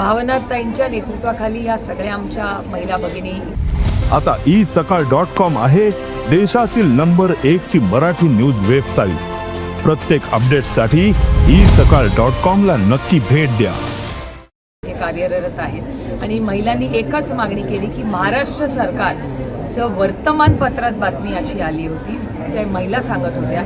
भावनाताईंच्या नेतृत्वाखाली या सगळ्या आमच्या महिला भगिनी. आता ई सकाळ डॉट कॉम आहे देशातील नंबर एक ची मराठी न्यूज वेबसाईट. प्रत्येक अपडेटसाठी ई सकाळ डॉट कॉम ला नक्की भेट द्या. कार्यरत आहेत. आणि महिलांनी एकच मागणी केली की महाराष्ट्र सरकारचं वर्तमानपत्रात बातमी अशी आली होती. त्या महिला सांगत होत्या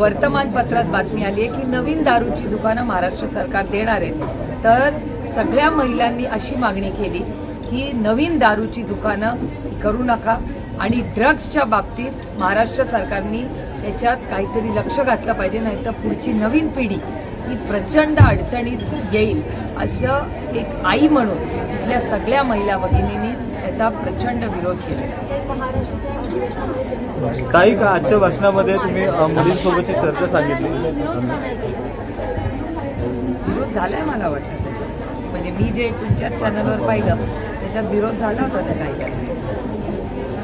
वर्तमानपत्रात बातमी आली आहे की नवीन दारूची दुकानं महाराष्ट्र सरकार देणार आहेत तर सगळ्या महिलांनी अशी मागणी केली की नवीन दारूची दुकानं करू नका आणि ड्रग्सच्या बाबतीत महाराष्ट्र सरकारने त्याच्यात काहीतरी लक्ष घातलं पाहिजे नाही तर पुढची नवीन पिढी ही प्रचंड अडचणीत येईल असं एक आई म्हणून इथल्या सगळ्या महिला भगिनींनी त्याचा प्रचंड विरोध केला. काही का आजच्या भाषणामध्ये तुम्ही मुलींसोबतची चर्चा सांगितली? विरोध झालाय मला वाटतं त्याच्यात. म्हणजे मी जे तुमच्याच चॅनलवर पाहिलं त्याच्यात विरोध झाला होता त्या काही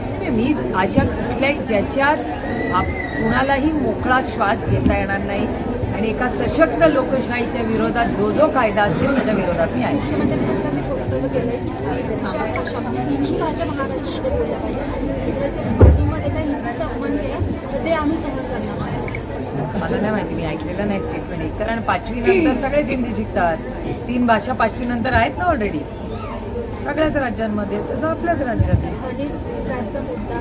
म्हणजे मी अशा कुठल्याही ज्याच्यात आप कुणालाही मोकळा श्वास घेता येणार नाही आणि एका सशक्त लोकशाहीच्या विरोधात जो जो कायदा असेल त्याच्या विरोधात मी आहे. मला नाही माहिती मी ऐकलेलं नाही स्टेटमेंट कारण पाचवी नंतर सगळेच हिंदी शिकतात. तीन भाषा पाचवी नंतर आहेत ना ऑलरेडी सगळ्याच राज्यांमध्ये तसं आपल्याच राज्यात आहे. मुद्दा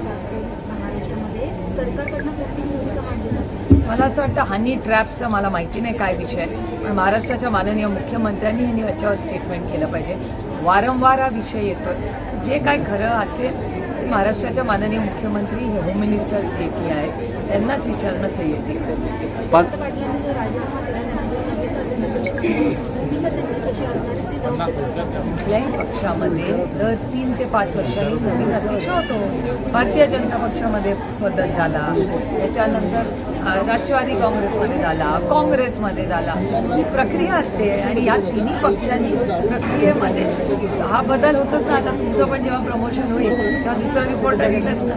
महाराष्ट्रामध्ये. सरकारकडनं जाते मला असं वाटतं हनी ट्रॅपचा मला माहिती नाही काय विषय आहे. पण महाराष्ट्राच्या माननीय मुख्यमंत्र्यांनी ह्यांनी याच्यावर स्टेटमेंट केलं पाहिजे. वारंवार हा विषय येतो जे काय खरं असेल ते महाराष्ट्राच्या माननीय मुख्यमंत्री हे होम मिनिस्टर जे की आहेत त्यांनाच विचारणं संयुक्तिक कुठल्याही पक्षामध्ये दर तीन ते पाच वर्षांनी नवीन अध्यक्ष होतो. भारतीय जनता पक्षामध्ये बदल झाला. त्याच्यानंतर राष्ट्रवादी काँग्रेसमध्ये झाला काँग्रेसमध्ये झाला. ही प्रक्रिया असते आणि या तिन्ही पक्षांनी प्रक्रियेमध्ये हा बदल होतच ना आता तुमचं पण जेव्हा प्रमोशन होईल तेव्हा दुसरा रिपोर्टर येईलच ना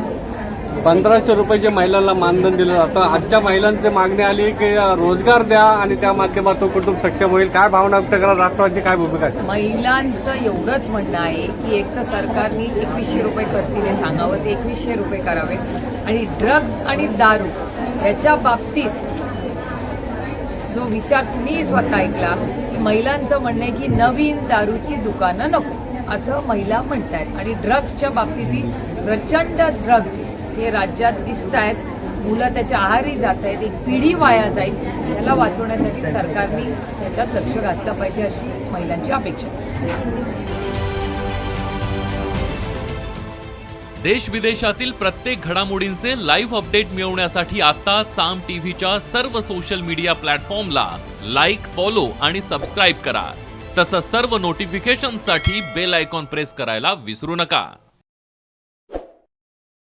पंधराशे रुपये जे महिलांना मानधन दिलं जातं. आजच्या महिलांची मागणी आली की रोजगार द्या आणि त्या माध्यमातून कुटुंब सक्षम होईल. काय भावना व्यक्त करा राष्ट्रवादी काय भूमिका आहे महिलांचं एवढंच म्हणणं आहे की एक तर सरकारने एकवीसशे रुपये करतील सांगावं ते एकवीसशे रुपये करावे. आणि ड्रग्ज आणि दारू याच्या बाबतीत जो विचार तुम्ही स्वतः ऐकला की महिलांचं म्हणणं आहे की नवीन दारूची दुकानं नको असं महिला म्हणतायत. आणि ड्रग्सच्या बाबतीतही प्रचंड ड्रग्ज हे राज्यात दिसत आहेत. मुलं त्याच्या आहारी जात आहेत. एक पिढी वाया जाईल. याला वाचवण्यासाठी सरकारने त्याच्यात लक्ष घातलं पाहिजे अशी महिलांची अपेक्षा देश विदेशातील प्रत्येक घडामोडींचे लाईव्ह अपडेट मिळवण्यासाठी आता साम टीव्हीच्या सर्व सोशल मीडिया प्लॅटफॉर्मला लाईक फॉलो आणि सबस्क्राईब करा. तसंच सर्व नोटिफिकेशनसाठी बेल आयकॉन प्रेस करायला विसरू नका.